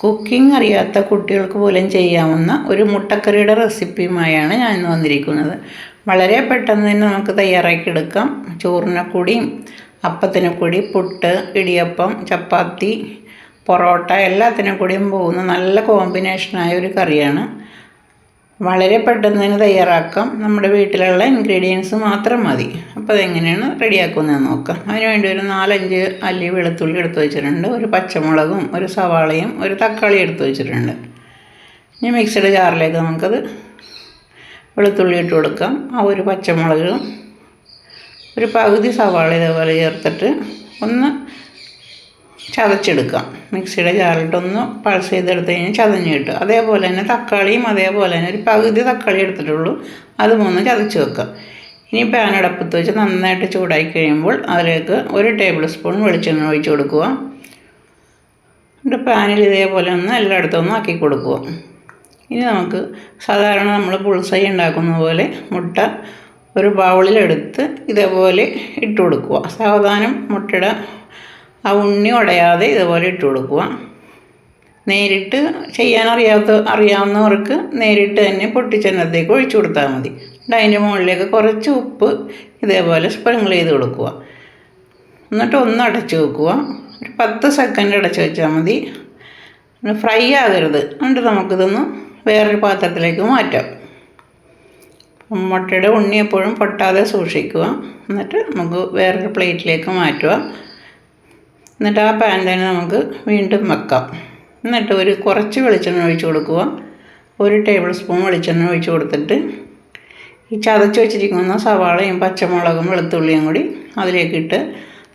Cooking അറിയാത്ത കുട്ടികൾക്ക് പോലും ചെയ്യാവുന്ന ഒരു മുട്ടക്കറിയുടെ റെസിപ്പിയുമായാണ് ഞാൻ ഇന്ന് വന്നിരിക്കുന്നത്. വളരെ പെട്ടെന്ന് തന്നെ നമുക്ക് തയ്യാറാക്കി എടുക്കാം. ചോറിനെ കൂടിയും അപ്പത്തിനെ കൂടി പുട്ട് ഇടിയപ്പം ചപ്പാത്തി പൊറോട്ട എല്ലാത്തിനും കൂടിയും പോകുന്ന നല്ല കോമ്പിനേഷനായ ഒരു കറിയാണ്. വളരെ പെട്ടെന്ന് തന്നെ തയ്യാറാക്കാം. നമ്മുടെ വീട്ടിലുള്ള ഇൻഗ്രീഡിയൻസ് മാത്രം മതി. അപ്പോൾ അതെങ്ങനെയാണ് റെഡിയാക്കുന്നതെന്ന് നോക്കാം. അതിന് വേണ്ടി ഒരു നാലഞ്ച് അല്ലി വെളുത്തുള്ളി എടുത്ത് വെച്ചിട്ടുണ്ട് ഒരു പച്ചമുളകും ഒരു സവാളയും ഒരു തക്കാളി എടുത്ത് വെച്ചിട്ടുണ്ട്. ഇനി മിക്സിയുടെ ജാറിലേക്ക് നമുക്കത് വെളുത്തുള്ളി ഇട്ട് കൊടുക്കാം. ആ ഒരു പച്ചമുളകും ഒരു പകുതി സവാള ഇതേപോലെ ചേർത്തിട്ട് ഒന്ന് ചതച്ചെടുക്കാം. മിക്സിയുടെ ജാറിലിട്ടൊന്ന് പൾസ് ചെയ്തെടുത്ത് കഴിഞ്ഞാൽ ചതഞ്ഞ് കിട്ടും. അതേപോലെ തന്നെ തക്കാളിയും അതേപോലെ തന്നെ ഒരു പകുതി തക്കാളി എടുത്തിട്ടുള്ളൂ. അതും ഒന്ന് ചതച്ച് വെക്കാം. ഇനി പാൻ അടപ്പത്ത് വെച്ച് നന്നായിട്ട് ചൂടായി കഴിയുമ്പോൾ അതിലേക്ക് ഒരു ടേബിൾ സ്പൂൺ വെളിച്ചെണ്ണ ഒഴിച്ച് കൊടുക്കുക. എന്നിട്ട് പാനിൽ ഇതേപോലെ ഒന്ന് എല്ലായിടത്തും ഒന്ന് ആക്കി കൊടുക്കുക. ഇനി നമുക്ക് സാധാരണ നമ്മൾ പുൾസൈ ഉണ്ടാക്കുന്ന പോലെ മുട്ട ഒരു ബൗളിലെടുത്ത് ഇതേപോലെ ഇട്ട് കൊടുക്കുക. സാവധാനം മുട്ടയുടെ ആ ഉണ്ണി ഉടയാതെ ഇതുപോലെ ഇട്ട് കൊടുക്കുക. നേരിട്ട് ചെയ്യാൻ അറിയാത്ത അറിയാവുന്നവർക്ക് നേരിട്ട് തന്നെ പൊട്ടിച്ചെണ്ണത്തേക്ക് ഒഴിച്ചു കൊടുത്താൽ മതി. അതിന്റെ മുകളിലേക്ക് കുറച്ച് ഉപ്പ് ഇതേപോലെ സ്പ്രിങ്കിൾ ചെയ്ത് കൊടുക്കുക. എന്നിട്ട് ഒന്ന് അടച്ച് വെക്കുക. ഒരു പത്ത് സെക്കൻഡ് അടച്ച് വെച്ചാൽ മതി. ഫ്രൈ ആകരുത്. എന്നിട്ട് നമുക്കിതൊന്ന് വേറൊരു പാത്രത്തിലേക്ക് മാറ്റാം. മുട്ടയുടെ ഉണ്ണി എപ്പോഴും പൊട്ടാതെ സൂക്ഷിക്കുക. എന്നിട്ട് നമുക്ക് വേറൊരു പ്ലേറ്റിലേക്ക് മാറ്റുക. എന്നിട്ട് ആ പാൻ തന്നെ നമുക്ക് വീണ്ടും വെക്കാം. എന്നിട്ട് ഒരു കുറച്ച് വെളിച്ചെണ്ണ ഒഴിച്ച് കൊടുക്കുക. ഒരു ടേബിൾ സ്പൂൺ വെളിച്ചെണ്ണ ഒഴിച്ച് കൊടുത്തിട്ട് ഈ ചതച്ച് വെച്ചിരിക്കുന്ന സവാളയും പച്ചമുളകും വെളുത്തുള്ളിയും കൂടി അതിലേക്കിട്ട്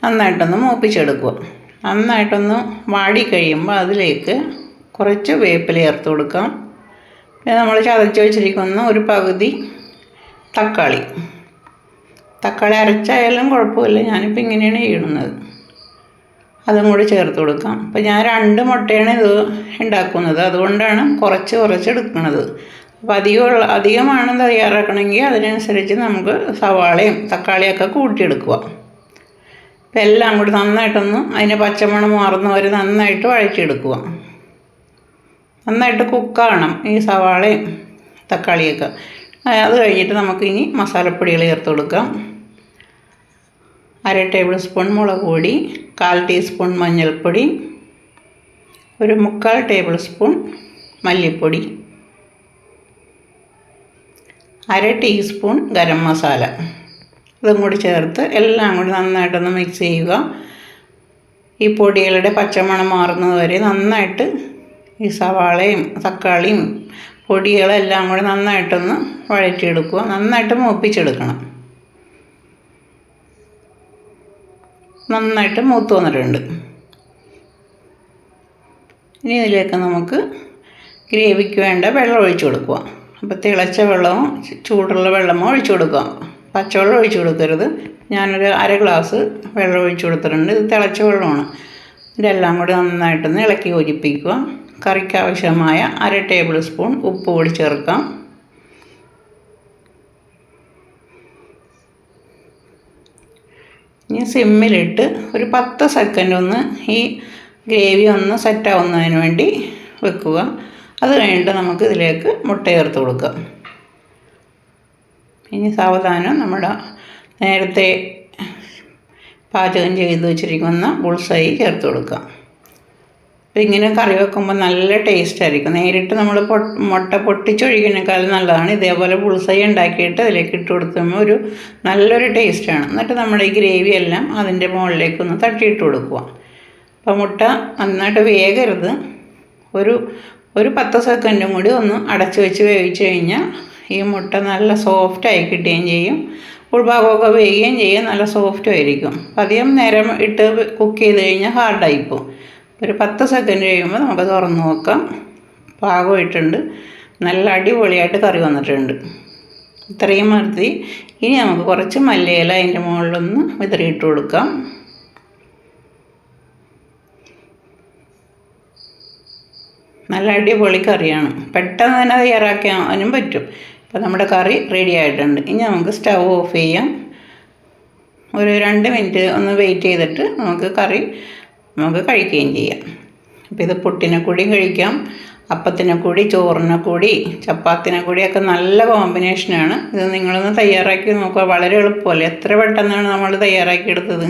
നന്നായിട്ടൊന്ന് മൂപ്പിച്ചെടുക്കുക. നന്നായിട്ടൊന്ന് വാടി കഴിയുമ്പോൾ അതിലേക്ക് കുറച്ച് വേപ്പില ചേർത്ത് കൊടുക്കാം. പിന്നെ നമ്മൾ ചതച്ച് വെച്ചിരിക്കുന്ന ഒരു പകുതി തക്കാളി. തക്കാളി അരച്ചായാലും കുഴപ്പമില്ല ഞാനിപ്പോൾ ഇങ്ങനെയാണ് ചെയ്യുന്നത് അതും കൂടി ചേർത്ത് കൊടുക്കാം. അപ്പോൾ ഞാൻ രണ്ട് മുട്ടയാണ് ഇത് ഉണ്ടാക്കുന്നത്. അതുകൊണ്ടാണ് കുറച്ച് കുറച്ച് എടുക്കുന്നത്. അപ്പോൾ അധികമുള്ള അധികമാണ് തയ്യാറാക്കണമെങ്കിൽ അതിനനുസരിച്ച് നമുക്ക് സവാളയും തക്കാളിയൊക്കെ കൂട്ടിയെടുക്കുക. അപ്പോൾ എല്ലാം കൂടി നന്നായിട്ടൊന്ന് അതിന്റെ പച്ചമണം മാറുന്ന വരെ നന്നായിട്ട് വഴറ്റിയെടുക്കുക. നന്നായിട്ട് കുക്കാകണം ഈ സവാളയും തക്കാളിയൊക്കെ. അത് കഴിഞ്ഞിട്ട് നമുക്ക് ഇനി മസാലപ്പൊടികൾ ചേർത്ത് കൊടുക്കാം. അര ടേബിൾ സ്പൂൺ മുളക് പൊടി കാൽ ടീസ്പൂൺ മഞ്ഞൾപ്പൊടി ഒരു മുക്കാൽ ടേബിൾ സ്പൂൺ മല്ലിപ്പൊടി. അര ടീസ്പൂൺ ഗരം മസാല. ഇതും കൂടി ചേർത്ത് എല്ലാം കൂടി നന്നായിട്ടൊന്ന് മിക്സ് ചെയ്യുക. ഈ പൊടികളുടെ പച്ചമണം മാറുന്നത് വരെ നന്നായിട്ട് ഈ സവാളയും തക്കാളിയും പൊടികളെല്ലാം കൂടി നന്നായിട്ടൊന്ന് വഴറ്റിയെടുക്കുക. നന്നായിട്ട് മൂപ്പിച്ചെടുക്കണം. നന്നായിട്ട് മൂത്ത് വന്നിട്ടുണ്ട്. ഇനി ഇതിലേക്ക് നമുക്ക് ഗ്രേവിക്ക് വേണ്ട വെള്ളം ഒഴിച്ചു കൊടുക്കുക. അപ്പോൾ തിളച്ച വെള്ളമോ ചൂടുള്ള വെള്ളമോ ഒഴിച്ചു കൊടുക്കുക പച്ചവെള്ളം ഒഴിച്ചു കൊടുക്കരുത്. ഞാനൊരു അര ഗ്ലാസ് വെള്ളം ഒഴിച്ചു കൊടുത്തിട്ടുണ്ട്. ഇത് തിളച്ച വെള്ളമാണ്. ഇതെല്ലാം കൂടി നന്നായിട്ടൊന്ന് ഇളക്കി യോജിപ്പിക്കുക. കറിക്ക് ആവശ്യമായ അര ടേബിൾ സ്പൂൺ ഉപ്പ് കൂടി ചേർക്കാം. ഇനി സിമ്മിലിട്ട് ഒരു പത്ത് സെക്കൻഡ് ഒന്ന് ഈ ഗ്രേവി ഒന്ന് സെറ്റാവുന്നതിന് വേണ്ടി വെക്കുക. അത് കഴിഞ്ഞിട്ട് നമുക്ക് ഇതിലേക്ക് മുട്ട ചേർത്ത് കൊടുക്കാം. ഇനി സാവധാനം നമ്മുടെ നേരത്തെ പാചകം ചെയ്ത് വെച്ചിരിക്കുന്ന ബുൾസായി ചേർത്ത് കൊടുക്കാം. അപ്പോൾ ഇങ്ങനെ കറി വെക്കുമ്പോൾ നല്ല ടേസ്റ്റ് ആയിരിക്കും. നേരിട്ട് നമ്മൾ മുട്ട പൊട്ടിച്ചൊഴിക്കുന്നതിനേക്കാളും നല്ലതാണ്. ഇതേപോലെ പുളിസൈ ഉണ്ടാക്കിയിട്ട് അതിലേക്ക് ഇട്ട് കൊടുക്കുമ്പോൾ ഒരു നല്ലൊരു ടേസ്റ്റാണ് എന്നിട്ട് നമ്മുടെ ഈ ഗ്രേവി എല്ലാം അതിന്റെ മുകളിലേക്ക് ഒന്ന് തട്ടിയിട്ട് കൊടുക്കുക. അപ്പോൾ മുട്ട നന്നായിട്ട് വേഗരുത് ഒരു ഒരു പത്ത് സെക്കൻഡും കൂടി ഒന്ന് അടച്ച് വെച്ച് വേവിച്ച് കഴിഞ്ഞാൽ ഈ മുട്ട നല്ല സോഫ്റ്റായി കിട്ടുകയും ചെയ്യും. ഉൾഭാഗമൊക്കെ വേകുകയും ചെയ്യും നല്ല സോഫ്റ്റും ആയിരിക്കും. അധികം നേരം ഇട്ട് കുക്ക് ചെയ്ത് കഴിഞ്ഞാൽ ഹാർഡായി പോകും. ഒരു പത്ത് സെക്കൻഡ് കഴിയുമ്പോൾ നമുക്ക് തുറന്ന് നോക്കാം. പാകമായിട്ടുണ്ട് നല്ല അടിപൊളിയായിട്ട് കറി വന്നിട്ടുണ്ട്. ഇത്രയും മതി. ഇനി നമുക്ക് കുറച്ച് മല്ലിയില അതിന്റെ മുകളിലൊന്ന് വിതറിയിട്ട് കൊടുക്കാം. നല്ല അടിപൊളി കറിയാണ്. പെട്ടെന്ന് തന്നെ തയ്യാറാക്കാനും പറ്റും. അപ്പോൾ നമ്മുടെ കറി റെഡി ആയിട്ടുണ്ട്. ഇനി നമുക്ക് സ്റ്റവ് ഓഫ് ചെയ്യാം. ഒരു രണ്ട് മിനിറ്റ് ഒന്ന് വെയിറ്റ് ചെയ്തിട്ട് നമുക്ക് കറി നമുക്ക് കഴിക്കുകയും ചെയ്യാം. അപ്പോൾ ഇത് പുട്ടിനെ കൂടി കഴിക്കാം. അപ്പത്തിനെ കൂടി ചോറിനെ കൂടി ചപ്പാത്തിനെ കൂടിയൊക്കെ നല്ല കോമ്പിനേഷനാണ് ഇത് നിങ്ങളൊന്ന് തയ്യാറാക്കി നോക്കുക. വളരെ എളുപ്പമല്ലേ? എത്ര പെട്ടെന്നാണ് നമ്മൾ തയ്യാറാക്കിയെടുത്തത്?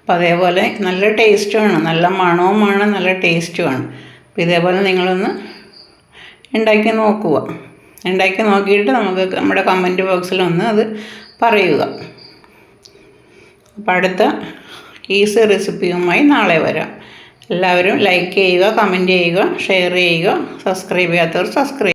അപ്പോൾ അതേപോലെ നല്ല ടേസ്റ്റുമാണ് നല്ല മണവുമാണ് നല്ല ടേസ്റ്റുമാണ് അപ്പോൾ ഇതേപോലെ നിങ്ങളൊന്ന് ഉണ്ടാക്കി നോക്കുക. ഉണ്ടാക്കി നോക്കിയിട്ട് നമുക്ക് നമ്മുടെ കമന്റ് ബോക്സിൽ ഒന്ന് അത് പറയുക. അപ്പോൾ അടുത്ത ഈസി റെസിപ്പിയുമായി നാളെ വരാം. എല്ലാവരും ലൈക്ക് ചെയ്യുക കമന്റ് ചെയ്യുക ഷെയർ ചെയ്യുക സബ്സ്ക്രൈബ് ചെയ്യാത്തവർ സബ്സ്ക്രൈബ്